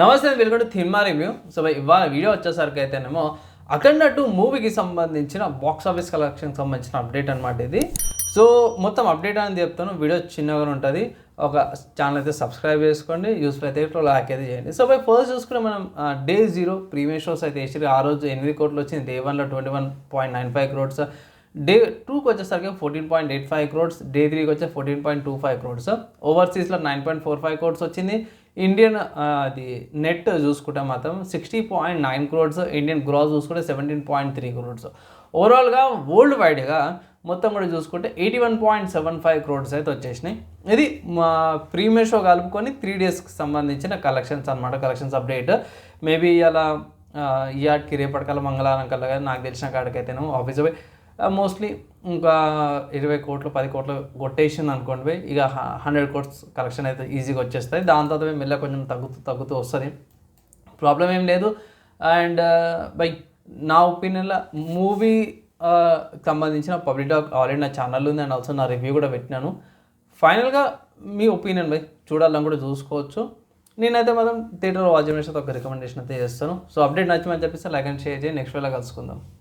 నమస్తే welcome to థిన్మా review. So ఇవాళ వీడియో వచ్చేసరికి అయితేనేమో అఖండ టూ మూవీకి సంబంధించిన బాక్స్ ఆఫీస్ కలెక్షన్కి సంబంధించిన అప్డేట్ అనమాట ఇది. సో మొత్తం అప్డేట్ అనేది చెప్తాను. వీడియో చిన్నగా ఉంటుంది. ఒక ఛానల్ అయితే సబ్స్క్రైబ్ చేసుకోండి. యూస్ఫుల్ అయితే ఇట్లా లైక్ అయితే చేయండి. సో బై ఫస్ట్ చూసుకుంటే మనం డే జీరో ప్రీమియర్ షోస్ అయితే వేసి ఆ రోజు ఎనిమిది కోట్లు వచ్చింది. డే వన్లో twenty one point nine five crores day టూకి వచ్చేసరికి fourteen point eight five crores day త్రీకి వచ్చే fourteen point two five crores ఓవర్సీస్లో nine point four five crores వచ్చింది. ఇండియన్ అది నెట్ చూసుకుంటే మాత్రం sixty point nine crores Indian gross చూసుకుంటే seventeen point three crores ఓవరాల్గా వరల్డ్ వైడ్గా మొత్తం కూడా చూసుకుంటే eighty one point seven five crores అయితే వచ్చేసినాయి. ఇది మా ప్రీమియర్ షో కలుపుకొని త్రీ డేస్కి సంబంధించిన కలెక్షన్స్ అనమాట కలెక్షన్స్ అప్డేట్ మేబీ ఇలా ఇయాటికి రేపటికల్లా మంగళవారం కల్లా కానీ నాకు తెలిసిన కాడికైతేనేమో ఆఫీస్ పోయి Uh, మోస్ట్లీ ఇంకా ఇరవై కోట్లు పది కోట్లు కొట్టేసింది అనుకోండి ఇక హండ్రెడ్ కోట్స్ కలెక్షన్ అయితే ఈజీగా వచ్చేస్తాయి. దాని తర్వాత మెల్ల కొంచెం తగ్గుతూ తగ్గుతూ వస్తుంది. ప్రాబ్లం ఏం లేదు. అండ్ బై uh, నా ఒపీనియన్లో మూవీ uh, సంబంధించిన పబ్లిక్ టాక్ ఆల్రెడీ నా ఛానల్ ఉంది. అండ్ ఆల్సో నా రివ్యూ కూడా పెట్టినాను. ఫైనల్గా మీ ఒపీనియన్ బై చూడాలని కూడా చూసుకోవచ్చు. నేనైతే మాత్రం థియేటర్ వాచ్ చేసిన ఒక రికమెండేషన్ అయితే చేస్తాను. సో అప్డేట్ నచ్చమని చెప్పేసి లైక్ అండ్ షేర్ చేసి నెక్స్ట్ వేళ కలుసుకుందాం.